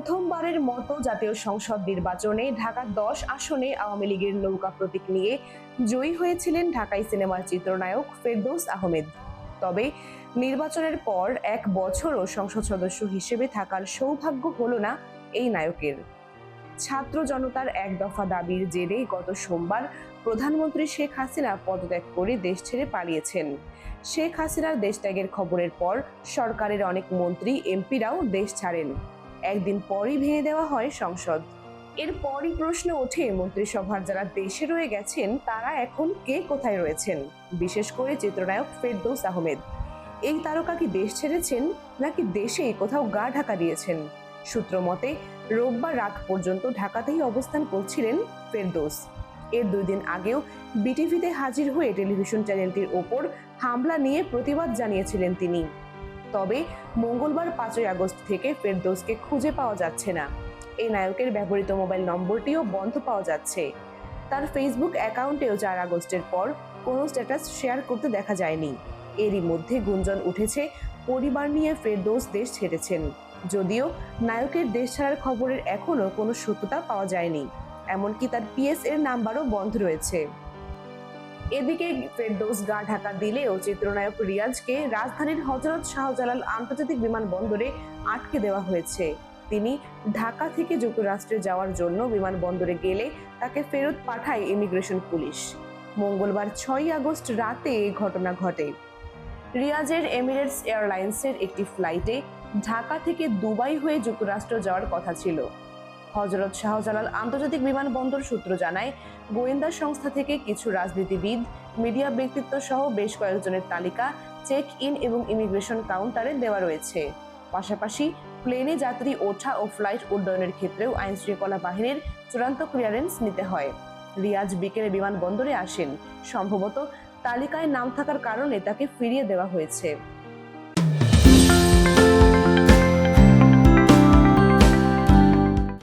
প্রথমবারের মতো জাতীয় সংসদ নির্বাচনে ঢাকা দশ আসনে আওয়ামী লীগের নৌকা প্রতীক নিয়ে জয়ী হয়েছিলেন ঢাকাই সিনেমার চিত্রনায়ক ফেরদৌস আহমেদ। তবে নির্বাচনের পর এক বছরও সংসদ সদস্য হিসেবে থাকার সৌভাগ্য হল না এই নায়কের। ছাত্র জনতার এক দফা দাবির জেরে গত সোমবার প্রধানমন্ত্রী শেখ হাসিনা পদত্যাগ করে দেশ ছেড়ে পালিয়েছেন। শেখ হাসিনার দেশত্যাগের খবরের পর সরকারের অনেক মন্ত্রী, এমপিরাও দেশ ছাড়েন। একদিন পরই ভেঙে দেওয়া হয় সংসদ। এরপরই প্রশ্ন ওঠে, মন্ত্রিসভার যারা দেশে রয়ে গেছেন, তারা এখন কে কোথায় রয়েছেন? বিশেষ করে চিত্রনায়ক ফেরদৌস আহমেদ। এই তারকা কি দেশ ছেড়েছেন, নাকি দেশে কোথাও গা ঢাকা দিয়েছেন? সূত্র মতে, রোববার রাত পর্যন্ত ঢাকাতেই অবস্থান করছিলেন ফেরদৌস। এর দুই দিন আগেও বিটিভিতে হাজির হয়ে টেলিভিশন চ্যানেলটির ওপর হামলা নিয়ে প্রতিবাদ জানিয়েছিলেন তিনি। তবে মঙ্গলবার পাঁচই আগস্ট থেকে ফেরদৌসকে খুঁজে পাওয়া যাচ্ছে না। এই নায়কের ব্যবহৃত মোবাইল নম্বরটিও বন্ধ পাওয়া যাচ্ছে। তার ফেসবুক অ্যাকাউন্টেও চার আগস্টের পর কোনো স্ট্যাটাস শেয়ার করতে দেখা যায়নি। এরই মধ্যে গুঞ্জন উঠেছে, পরিবার নিয়ে ফেরদৌস দেশ ছেড়েছেন। যদিও নায়কের দেশ ছাড়ার খবরের এখনও কোনো সত্যতা পাওয়া যায়নি। এমনকি তার পিএস এর নাম্বারও বন্ধ রয়েছে। এদিকে ফেরদৌস গা ঢাকা দিলেও চিত্রনায়ক রিয়াজকে রাজধানীর হজরত শাহজালাল আন্তর্জাতিক বিমানবন্দরে আটকে দেওয়া হয়েছে। তিনি ঢাকা থেকে যুক্তরাষ্ট্রে যাওয়ার জন্য বিমানবন্দরে গেলে তাকে ফেরত পাঠায় ইমিগ্রেশন পুলিশ। মঙ্গলবার ছয়ই আগস্ট রাতে এই ঘটনা ঘটে। রিয়াজের এমিরেটস এয়ারলাইন্সের একটি ফ্লাইটে ঢাকা থেকে দুবাই হয়ে যুক্তরাষ্ট্র যাওয়ার কথা ছিল। হজরত শাহজালাল আন্তর্জাতিক বিমানবন্দর সূত্র জানায়, গোয়েন্দা সংস্থা থেকে কিছু রাজনীতিবিদ, মিডিয়া ব্যক্তিত্ব সহ বেশ কয়েকজনের তালিকা চেক ইন এবং ইমিগ্রেশন কাউন্টারে দেওয়া রয়েছে। পাশাপাশি প্লেনে যাত্রী ওঠা ও ফ্লাইট উড্ডয়নের ক্ষেত্রেও আইন শৃঙ্খলা বাহিনীর চূড়ান্ত ক্লিয়ারেন্স নিতে হয়। রিয়াজ বিকেলে বিমানবন্দরে আসেন। সম্ভবত তালিকায় নাম থাকার কারণে তাকে ফিরিয়ে দেওয়া হয়েছে।